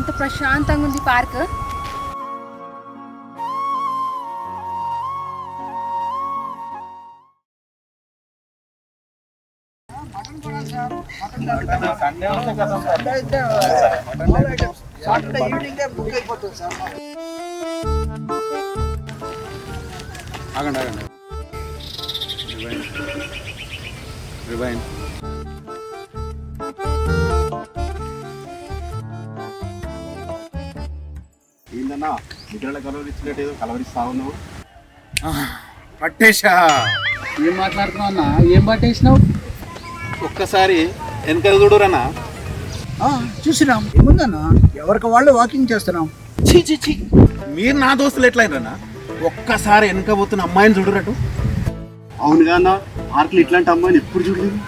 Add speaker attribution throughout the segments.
Speaker 1: ఎంత ప్రశాంతంగా ఉంది పార్క్.
Speaker 2: సాటర్డే ఈవినింగ్ బుక్ అయిపోతుంది సార్
Speaker 3: ఆగండి ఆగండి. రివైన్ రివైన్
Speaker 4: ఏందన్నా నిద్రలో కలవరిచ్చినట్టు ఏదో కలవరిస్తా ఉన్నావు?
Speaker 3: పట్టేశా.
Speaker 2: ఏం మాట్లాడుతున్నావు అన్నా? ఏం పట్టేసినావు?
Speaker 3: ఒక్కసారి వెనక చూడురన్నా.
Speaker 2: చూసినాం. ఏముందన్నా? ఎవరికి వాళ్ళు వాకింగ్ చేస్తున్నాం.
Speaker 3: చీ చీ చీ మీరు నా దోస్తులు ఎట్లయినన్నా ఒక్కసారి వెనక పోతున్న అమ్మాయిని చూడరటు
Speaker 4: అవును కానా పార్కులు ఇట్లాంటి అమ్మాయిని ఎప్పుడు చూడలేదు?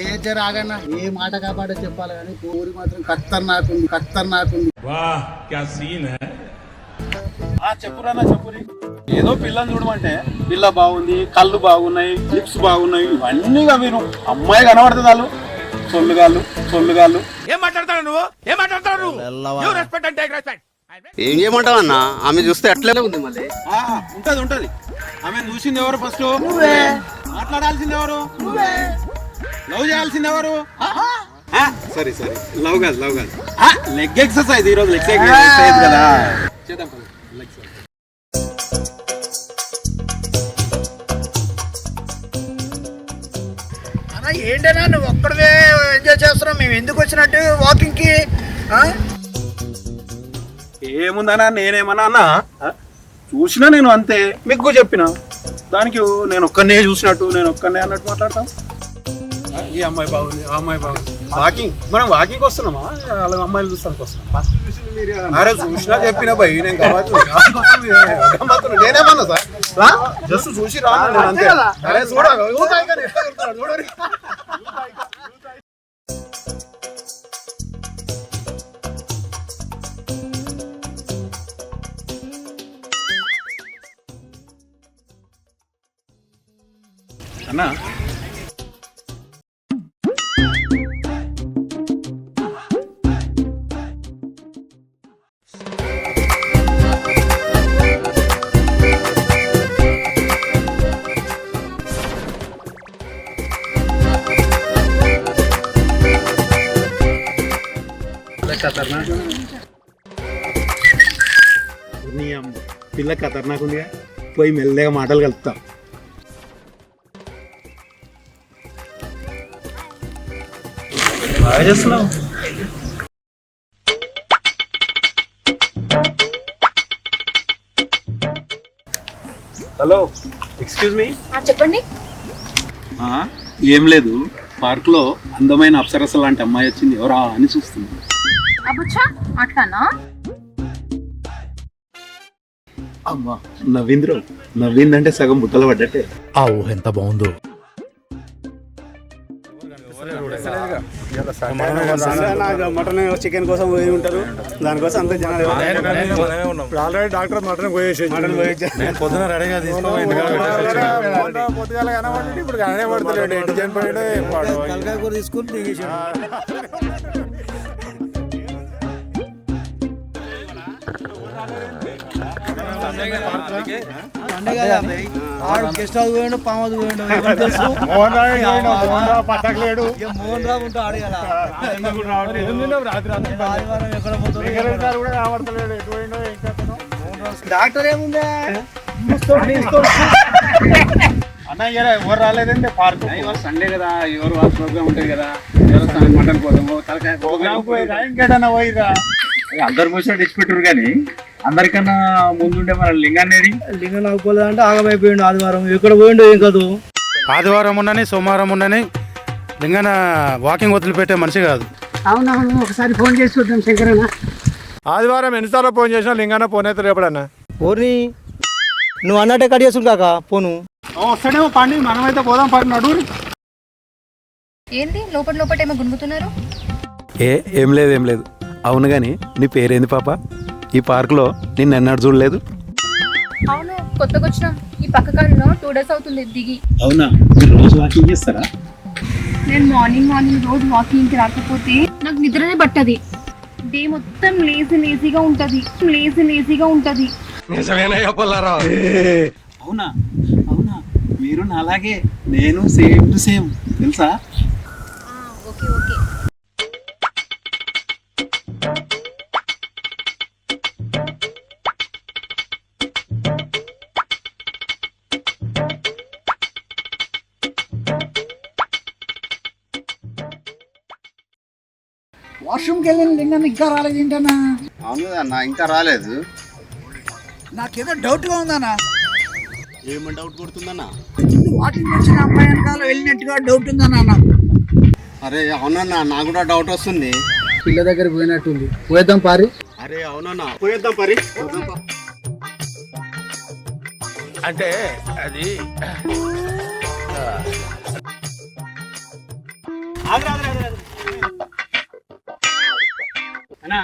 Speaker 2: ఏ జరాగన్నా ఏ మాట కాపాడో చెప్పాలి కానీ ఊరి మాత్రం కత్తర్ నాకుంది
Speaker 5: కత్తర్ నాకుంది. వాహ్ క్యా సీన్ హై?
Speaker 3: చెప్పురన్నా చెప్పురి. ఏదో పిల్లని చూడమంటే పిల్ల బాగుంది కళ్ళు బాగున్నాయి లిప్స్ బాగున్నాయి ఇవన్నీ మీరు అమ్మాయి కనబడుతుంది వాళ్ళు. సొల్లుగాళ్ళు సొల్లుగాళ్ళు
Speaker 5: ఏం మాట్లాడతాడు నువ్వు? ఏం మాట్లాడతాడు నువ్వు? రెస్పెక్ట్ అంటే రెస్పెక్ట్
Speaker 4: ఏం చేయమంటావు అన్న ఆమె చూస్తే అట్లనే ఉంది మళ్ళీ.
Speaker 3: ఆ, ఉంటది ఉంటది. ఆమె చూసింది ఎవరు ఫస్ట్? మాట్లాడాల్సింది ఎవరు? లవ్ చేయాల్సింది ఎవరు? ఆ, సరే సరే. లవ్ కాదు లవ్ కాదు. లెగ్ ఎక్సర్సైజ్ ఈ రోజు లెగ్ ఎక్సర్సైజ్ కదా. చేద్దాం.
Speaker 2: అన్న ఏంటన్నా నువ్వు ఒక్కడవే ఎంజాయ్ చేస్తున్నావు? మేము ఎందుకు వచ్చినట్టు వాకింగ్కి?
Speaker 3: ఏముందన్నా నేనేమన్నా అన్నా? చూసినా నేను అంతే. మీకు చెప్పిన? దానికి నేను ఒక్కనే చూసినట్టు నేను ఒక్కనే అన్నట్టు మాట్లాడతాం. ఆ, ఈ అమ్మాయి బాగుంది ఆ అమ్మాయి బాగుంది. వాకింగ్. మనం వాకింగ్ వస్తున్నామా? వాళ్ళ అమ్మాయిలు చూస్తానికి వస్తున్నాం అరే చూసినా చెప్పిన భయ్ నేను నేనేమన్నా సార్. జస్ట్ చూసి రా నేను అంతే అరే చూడ చూడరి అన్నా పిల్ల ఖతర్నాక్ ఉందిగా పోయి మెల్లగా మాటలు కలుపుతా. బాగా చేస్తున్నావు. Hello excuse me.
Speaker 1: చెప్పండి.
Speaker 3: ఏం లేదు. పార్క్లో అందమైన అప్సరస లాంటి అమ్మాయి వచ్చింది. ఎవరా అని చూస్తుంది
Speaker 1: అబ్బుచ్చా అట్లానా?
Speaker 3: అమ్మా నవ్వింద్రు నవ్విందంటే సగం బుట్టలు పడ్డట్టే.
Speaker 5: ఆ ఊహ ఎంత బాగుందో.
Speaker 4: మటన్ చికెన్ కోసం పోయి ఉంటారు. దానికోసం అంత జనాలు ఆల్రెడీ డాక్టర్ మటన్ పోయేసి మటన్
Speaker 5: పొద్దున రెడీగా
Speaker 4: పొద్దుగాల కనబడి ఇప్పుడు కనబడతలేడు చనిపోయాడు తీసుకుని
Speaker 2: గెస్ట్ హౌస్ పోయిండు పామది పోయిండు
Speaker 4: మోహన్ రావు మోహన్ రావు పట్టకలేడు
Speaker 2: మోహన్ రావు ఉంటా ఆడగల
Speaker 4: రాత్రి
Speaker 2: ఆదివారం ఎక్కడ పోతాడు డాక్టర్ ఏముందా
Speaker 3: అన్న ఇలా ఎవరు రాలేదండి పార్క్ సండే కదా ఎవరు వాళ్ళ ప్రోగ్రామ్ ఉంటుంది కదా ఎవరు మటన్ పోదాము తలకాయ
Speaker 4: ఇంకేటన్నా పోయిరా
Speaker 3: అందరు మూసిన ఇచ్చిపెట్టారు కానీ అందరికన్నా ముందుండే మన లింగాన్ని
Speaker 2: లింగం నాకు పోలేదంటే ఆగమైపోయిండు ఆదివారం. ఎక్కడ పోయిండు ఏం కాదు
Speaker 6: ఆదివారం ఉండని సోమవారం ఉండని లింగన వాకింగ్ వదిలిపెట్టే మనిషి కాదు.
Speaker 2: అవునవును ఒకసారి ఫోన్ చేసి చూద్దాం శంకరన్న.
Speaker 4: ఆదివారం ఎన్నిసార్లు ఫోన్ చేసినా లింగాన ఫోన్ అయితే రేపడన్నా
Speaker 2: ఓర్ని నువ్వు అన్నట్టే కట్ చేసు కాక పోను.
Speaker 3: వస్తాడేమో పండి మనమైతే పోదాం పండి నడురు
Speaker 1: ఏంది? లోపల లోపల ఏమో గునుగుతున్నారు
Speaker 7: ఏ ఏం లేదు ఏం లేదు. అవును కానీ నీ పేరేంది పాప? ఈ పార్కులో నిన్ను ఎన్నడూ చూడలేదు?
Speaker 1: అవును కొత్తగా వచ్చినాం ఈ పక్క కారులో టూ డేస్ అవుతుంది దిగి.
Speaker 3: అవునా? మీరు రోజు వాకింగ్ చేస్తారా?
Speaker 1: నేను మార్నింగ్ మార్నింగ్ రోజు వాకింగ్కి రాకపోతే నాకు నిద్రనే పట్టది. డే మొత్తం లేజీ లేజీగా ఉంటది. లేజీ లేజీగా ఉంటది.
Speaker 4: అవునా? అవునా? మీరు అలాగే నేను సేమ్ టు సేమ్ తెలుసా?
Speaker 2: వాష్రూమ్కి వెళ్ళిన లింగం ఇంకా రాలేదు ఏంటన్నా?
Speaker 8: అవును అన్న ఇంకా రాలేదు.
Speaker 2: నాకేదో డౌట్గా ఉందన్నా.
Speaker 8: ఏమని డౌట్ కొడుతుందన్న?
Speaker 2: వాకింగ్ వచ్చిన అమ్మాయి వెనకాల వెళ్ళినట్టుగా డౌట్ ఉందన్నా నాకు.
Speaker 8: అరే అవునన్నా నాకు కూడా డౌట్ వస్తుంది.
Speaker 2: పిల్ల దగ్గర పోయినట్టుంది. పోయేద్దాం పారి.
Speaker 8: అరే అవునన్నా పోయేద్దాం పరి.
Speaker 5: అంటే అది
Speaker 9: అన్నా నా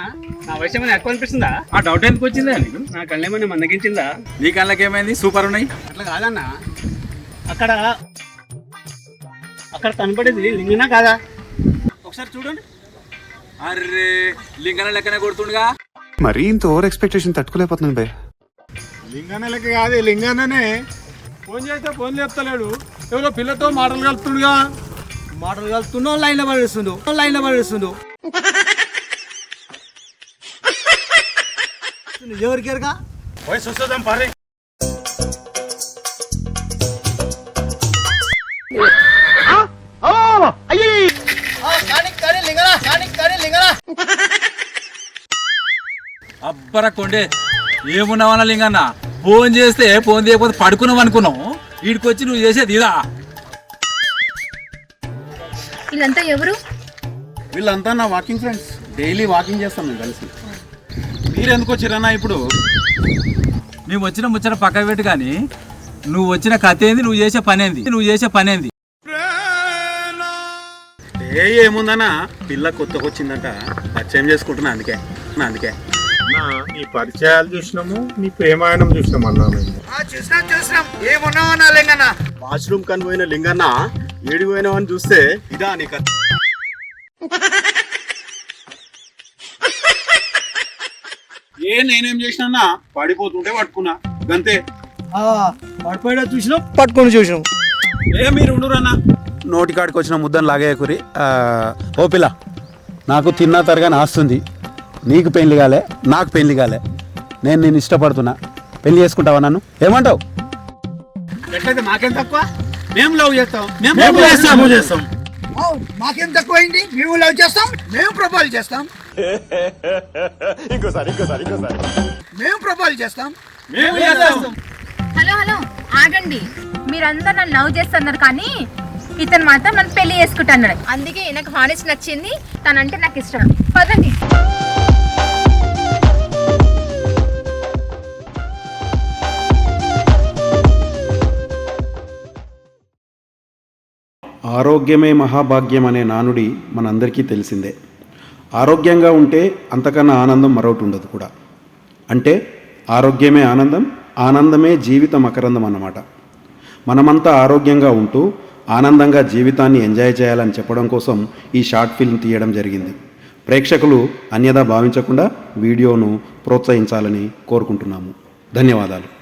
Speaker 9: వయసు ఏమైనా ఎక్కువ అనిపిస్తుందా? ఆ డౌట్ ఎందుకు వచ్చిందా నీకు? నా కళ్ళు ఏమైనా మందగించిందా?
Speaker 4: నీ కళ్ళకి ఏమైంది? సూపర్ ఉన్నాయి?
Speaker 9: అట్లా కాదన్నా. అక్కడ అక్కడ కనపడేది లింగనా కాదా? ఒకసారి చూడండి.
Speaker 4: అరే లింగన లెక్కనే కొడుతుండగా.
Speaker 10: మరీ ఇంత ఓవర్ ఎక్స్పెక్టేషన్ తట్టుకోలేకపోతున్నాను భయ్
Speaker 8: లింగానలకి కాదు లింగాననే
Speaker 4: ఫోన్ చేస్తే ఫోన్ చెప్తలేడు ఎవరో పిల్లతో మాటలు కలుపుతుండగా.
Speaker 9: మాటలు కలుపుతుండో లైన్లో పడేస్తుందో లైన్లో పడేస్తుందో
Speaker 4: పోయి పారే
Speaker 11: అబ్బరా కొండే ఏమున్నావన్నా లింగన్న? ఫోన్ చేస్తే ఫోన్ చేయకపోతే పడుకున్నాం అనుకున్నాం వీడికొచ్చి నువ్వు చేసేది ఇదా?
Speaker 1: వీళ్ళంతా ఎవరు?
Speaker 4: వీళ్ళంతా నా వాకింగ్ ఫ్రెండ్స్. డైలీ వాకింగ్ చేస్తాం మేము కలిసి. మీరు ఎందుకు వచ్చిరన్నా ఇప్పుడు?
Speaker 11: నువ్వు వచ్చిన ముచ్చట పక్క పెట్టు కానీ నువ్వు వచ్చిన కథ ఏంది నువ్వు చేసే పని ఏంది? నువ్వు చేసే పని ఏంది?
Speaker 4: ఏ ఏముందన్నా? పిల్ల కొత్తగా వచ్చిందంట. పరిచయం చేసుకుంటున్నా అందుకే. నా అందుకే.
Speaker 8: నీ పరిచయాలు చూసినాము నీ ప్రేమాయణం చూసినాం అన్నా మేము
Speaker 2: చూసినాం చూసినాం. ఏమున్నావన్నా లింగన్న?
Speaker 8: వాష్రూమ్ కని పోయిన లింగన్న చూస్తే ఇదా నీ కథ.
Speaker 4: ఏ నేనేం చేసినా పడిపోతుంటే పట్టుకున్నా. గంతే.
Speaker 9: పడిపోయా చూసినాం పట్టుకొని చూసినాం.
Speaker 4: ఏ మీరు ఉండురన్నా.
Speaker 3: నోటికాడికి వచ్చిన ముద్దను లాగేయకురి ఆ, ఓ పిల్ల నాకు తిన్నా తరగానే ఆస్తుంది నీకు పెళ్ళి కాలే నాకు పెళ్ళి కాలే. నేను నేను ఇష్టపడుతున్నా. పెళ్ళి చేసుకుంటావా నన్ను? ఏమంటావు?
Speaker 9: ఎట్లయితే మాకేం తక్కువ? మేము లవ్ చేస్తాం.
Speaker 4: మేము చేస్తాం,
Speaker 2: మాకేం తక్కువైంది మేము లవ్ చేస్తాం. మేము ప్రపోజ్ చేస్తాం.
Speaker 8: ఇంకోసారి ఇంకోసారి ఇంకోసారి.
Speaker 2: మేము ప్రపోజ్ చేస్తాం.
Speaker 4: మేము చేస్తాం.
Speaker 1: హలో హలో ఆగండి. మీరందరూ నన్ను లవ్ చేస్తున్నారు కానీ ఇతను మాత్రం నన్ను పెళ్ళి చేసుకుంటున్నాడు. అందుకే నాకు హానెస్ నచ్చింది తనంటే నాకు ఇష్టం. పదండి.
Speaker 3: ఆరోగ్యమే మహాభాగ్యం అనే నానుడి మనందరికీ తెలిసిందే. ఆరోగ్యంగా ఉంటే అంతకన్నా ఆనందం మరొకటి ఉండదు కూడా. అంటే ఆరోగ్యమే ఆనందం ఆనందమే జీవిత మకరందం అన్నమాట. మనమంతా ఆరోగ్యంగా ఉంటూ ఆనందంగా జీవితాన్ని ఎంజాయ్ చేయాలని చెప్పడం కోసం ఈ షార్ట్ ఫిల్మ్ తీయడం జరిగింది. ప్రేక్షకులు అన్యదా భావించకుండా వీడియోను ప్రోత్సహించాలని కోరుకుంటున్నాము. ధన్యవాదాలు.